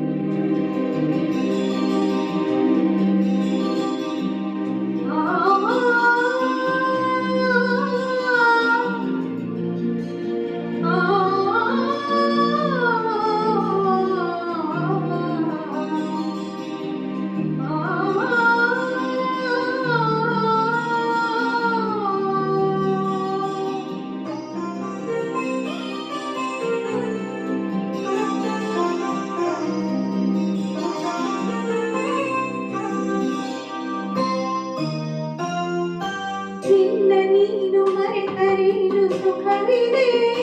Thank you. സുഖവിരേ